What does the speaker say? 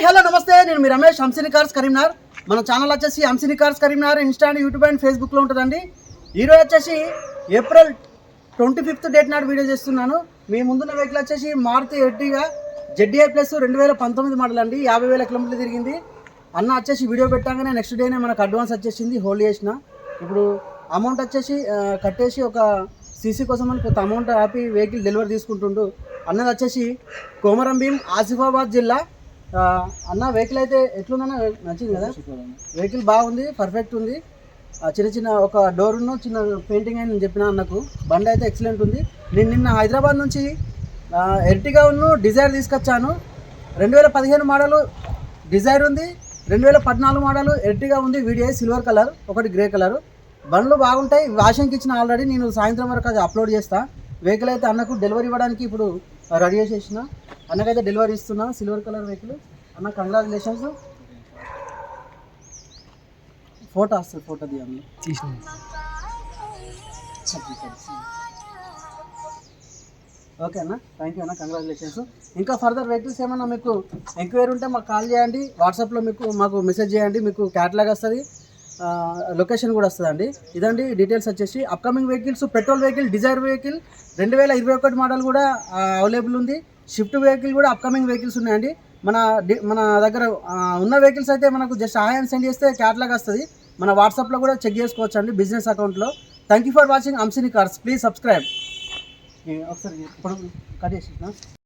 Hi hello నమస్తే. నేను మీ రమేష్ హంసిని కార్స్ కరీంనగర్ మన ఛానల్ వచ్చేసి Hamsini cars Karimnagar insta and YouTube and ఫేస్బుక్లో ఉంటుందండి. ఈరోజు వచ్చేసి ఏప్రిల్ ట్వంటీ ఫిఫ్త్ డేట్ నాడు వీడియో చేస్తున్నాను. మీ ముందున్న వెహికల్ వచ్చేసి మారుతి ఎడ్డిగా జెడ్డీఐ ప్లస్ రెండు వేల పంతొమ్మిది మోడల్ అండి. యాభై వేల కిలోమీటర్లు తిరిగింది. అన్న వచ్చేసి వీడియో పెట్టగానే నెక్స్ట్ డేనే మనకు అడ్వాన్స్ వచ్చేసింది హోల్డ్ చేసిన. ఇప్పుడు అమౌంట్ వచ్చేసి కట్టేసి ఒక సీసీ కోసం అని కొంత అమౌంట్ ఆపి వెహికల్ డెలివరీ తీసుకుంటుండు. అన్నది వచ్చేసి కోమరం భీం ఆసిఫాబాద్ జిల్లా అన్న వెహికల్ అయితే ఎట్లుందన్న? నచ్చింది కదా? వెహికల్ బాగుంది పర్ఫెక్ట్ ఉంది. చిన్న చిన్న ఒక డోర్ ఉన్న చిన్న పెయింటింగ్ అని చెప్పిన అన్నకు. బండి అయితే ఎక్సలెంట్ ఉంది. నేను నిన్న హైదరాబాద్ నుంచి ఎర్టిగా ఉన్న డిజైర్ తీసుకొచ్చాను. రెండు వేల పదిహేను మోడలు డిజైర్ ఉంది. రెండు వేల పద్నాలుగు మోడలు ఎర్టిగా ఉంది. వీడియో సిల్వర్ కలర్ ఒకటి గ్రే కలర్. బండ్లు బాగుంటాయి. వాషింగ్కి ఇచ్చిన ఆల్రెడీ నేను సాయంత్రం వరకు అది అప్లోడ్ చేస్తాను వెహికల్ అయితే అన్నకు డెలివరీ ఇవ్వడానికి ఇప్పుడు రెడీ చేసేసిన. అన్నకైతే డెలివరీ ఇస్తున్నా సిల్వర్ కలర్ వెహికల్ అన్న కంగ్రాచులేషన్స్ ఫోటో వస్తుంది ఫోటో తీయండి ఓకే అన్న థ్యాంక్ యూ అన్న కంగ్రాచులేషన్స్ ఇంకా ఫర్దర్ వెహికల్స్ ఏమన్నా మీకు ఎంక్వైరీ ఉంటే మాకు కాల్ చేయండి. వాట్సాప్లో మీకు మాకు మెసేజ్ చేయండి. మీకు క్యాటలాగ్ వస్తుంది. లొకేషన్ కూడా వస్తుందండి. ఇదండి డీటెయిల్స్ వచ్చేసి upcoming vehicles petrol vehicle Dzire vehicle రెండు వేల ఇరవై ఒకటి మోడల్ కూడా అవైలబుల్ ఉంది. షిఫ్ట్ వెహికల్ కూడా అప్కమింగ్ వెహికల్స్ ఉన్నాయండి. మన మన దగ్గర ఉన్న వెహికల్స్ అయితే మనకు జస్ట్ హాయ్ సెండ్ చేస్తే క్యాటలాగ్ వస్తుంది. మన వాట్సాప్లో కూడా చెక్ చేసుకోవచ్చు అండి బిజినెస్ అకౌంట్లో. Thank you for watching Hamsini cars please subscribe ఒకసారి ఇప్పుడు కట్ చేసి